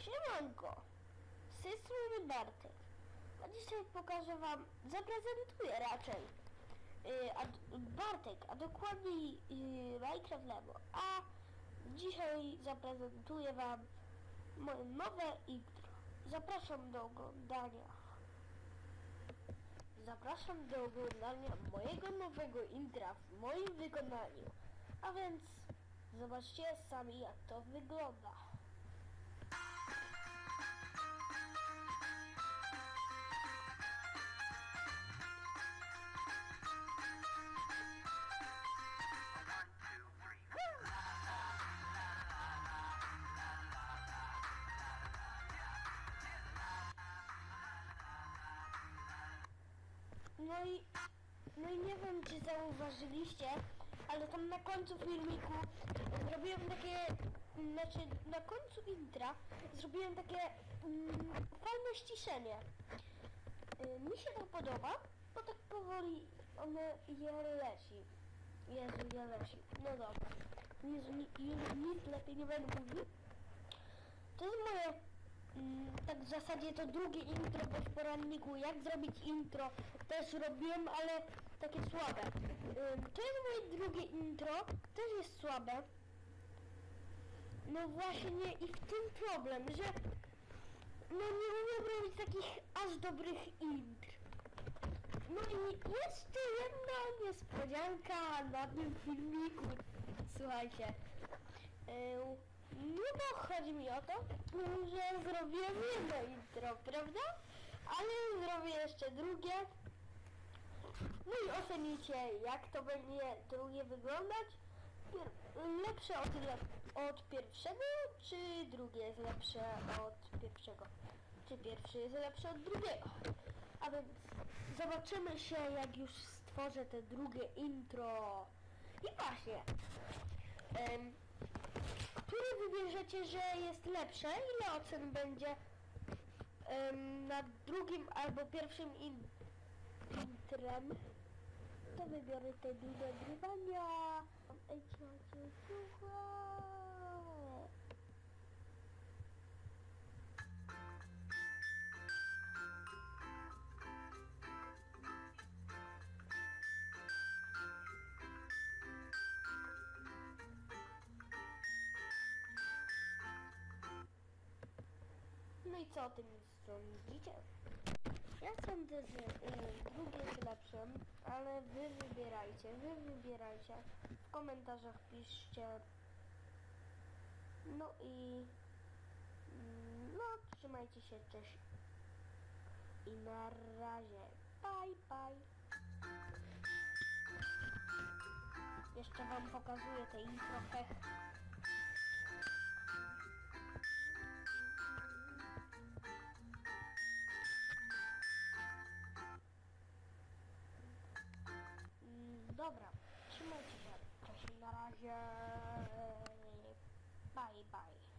Siemanko, z tej strony Bartek. A dzisiaj pokażę wam, zaprezentuję raczej yy, a, Bartek, a dokładniej yy, Minecraft Lego. A dzisiaj zaprezentuję wam moje nowe intro. Zapraszam do oglądania. Zapraszam do oglądania mojego nowego intra w moim wykonaniu. A więc zobaczcie sami jak to wygląda. No i, no i nie wiem, czy zauważyliście, ale tam na końcu filmiku zrobiłem takie, znaczy na końcu intra zrobiłem takie mm, fajne ściszenie. Y, mi się to podoba, bo tak powoli one je leci. Jezu, je leci. No dobra. Jezu, ni, już nic lepiej nie będę mówił. To jest moje Mm, tak w zasadzie to drugie intro w poranniku. Jak zrobić intro też robiłem, ale takie słabe. To jest moje drugie intro, też jest słabe. No właśnie i w tym problem, że no nie umiem robić takich aż dobrych intr. No i jeszcze jedna niespodzianka na tym filmiku. Słuchajcie. Yy, no bo chodzi mi o to, że zrobiłem jedno intro, prawda? Ale zrobię jeszcze drugie. No i ocenicie, jak to będzie drugie wyglądać. Lepsze od, od pierwszego, czy drugie jest lepsze od pierwszego? Czy pierwszy jest lepszy od drugiego? A więc zobaczymy się, jak już stworzę te drugie intro. I właśnie. Em, które wybierzecie, że jest lepsze? Ile ocen będzie em, na drugim albo pierwszym in intrem? To wybiorę te do nagrywania. Ej, słuchaj. No i co o tym sądzicie? Ja sądzę, że y, drugie jest lepsze, ale wy wybierajcie, wy wybierajcie. W komentarzach piszcie. No i mm, no trzymajcie się, cześć. I na razie. Bye bye. Jeszcze wam pokazuję te intro. Dobra, trzymajcie się. Cześć, na razie. Bye, bye.